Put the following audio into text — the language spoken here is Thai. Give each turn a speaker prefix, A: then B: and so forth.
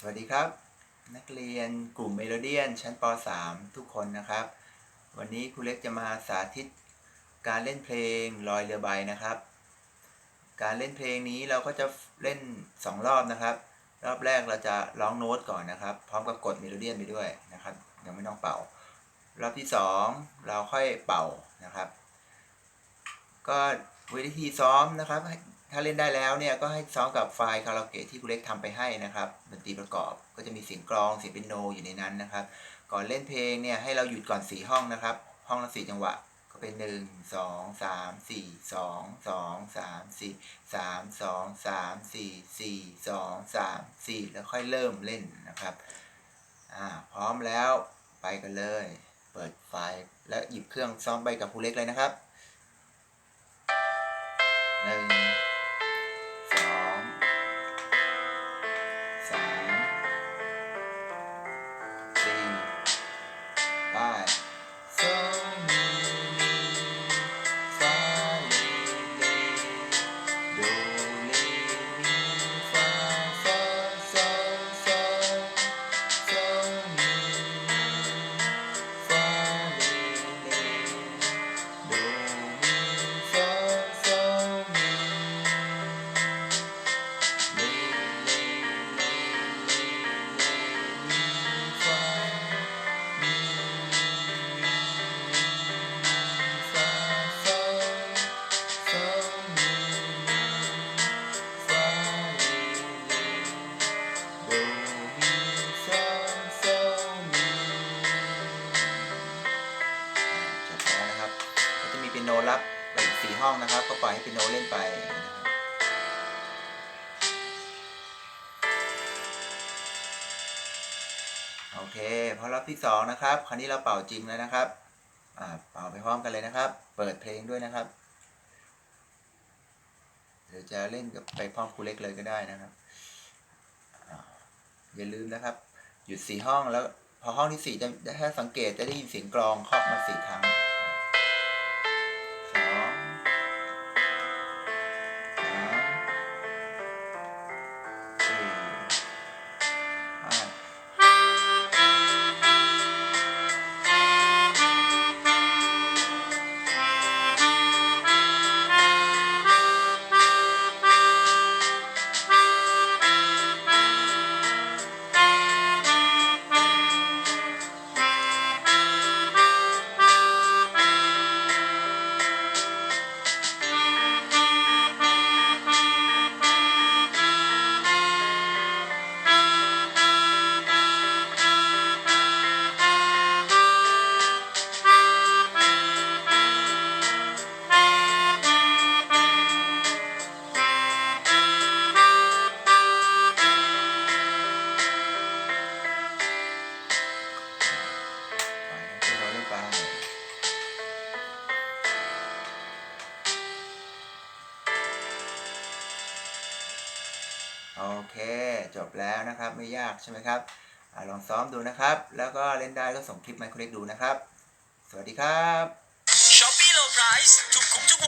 A: สวัสดีครับ นักเรียนกลุ่มเมโลเดียนชั้นป .3 ทุกคนนะครับ วันนี้ครูเล็กจะมาสาธิตการเล่นเพลงลอยเรือใบนะครับ การเล่นเพลงนี้เราก็จะเล่น 2 รอบนะครับ รอบแรกเราจะร้องโน้ตก่อนนะครับ พร้อมกับกดเมโลเดียนไปด้วยนะครับยังไม่ต้องเป่า รอบที่ 2 เราค่อยเป่านะครับ ก็วิธีซ้อมนะครับ ถ้าเล่นได้แล้วเนี่ยก็ให้ซ้อมกับไฟล์คาราโอเกะที่ครูเล็กทำไปให้นะครับดนตรีประกอบก็จะมีเสียงกลองเสียงเปียโนอยู่ในนั้นนะครับ ก่อนเล่นเพลงเนี่ยให้เราหยุดก่อนสี่ห้องนะครับ ห้องละสี่จังหวะก็เป็นหนึ่งสองสามสี่สองสองสามสี่สามสองสามสี่สี่สองสามสี่แล้วค่อยเริ่มเล่นนะครับอ่าพร้อมแล้วไปกันเลย เปิดไฟล์แล้วหยิบเครื่องซ้อมไปกับครูเล็กเลยนะครับหนึ่ง โนรับไปอีกสี่ห้องนะครับ ก็ปล่อยให้ปีโนเล่นไปนะครับโอเคพอรอบที่สองนะครับ คราวนี้เราเป่าจริงแล้วนะครับอ่าเป่าไปพร้อมกันเลยนะครับ เปิดเพลงด้วยนะครับหรือจะเล่นกับไปพร้อมครูเล็กเลยก็ได้นะครับออย่าลืมนะครับ หยุดสี่ห้องแล้วพอห้องที่สี่จะถ้าสังเกตจะได้ยินเสียงกลองเคาะมาสี่ครั้ง โอเค จบแล้วนะครับไม่ยากใช่ไหมครับอลองซ้อมดูนะครับ แล้วก็เล่นได้ก็ส่งคลิปมาคุณเล็กดูนะครับ สวัสดีครับ
B: Shopee Low Price ถูกคุ้มทุก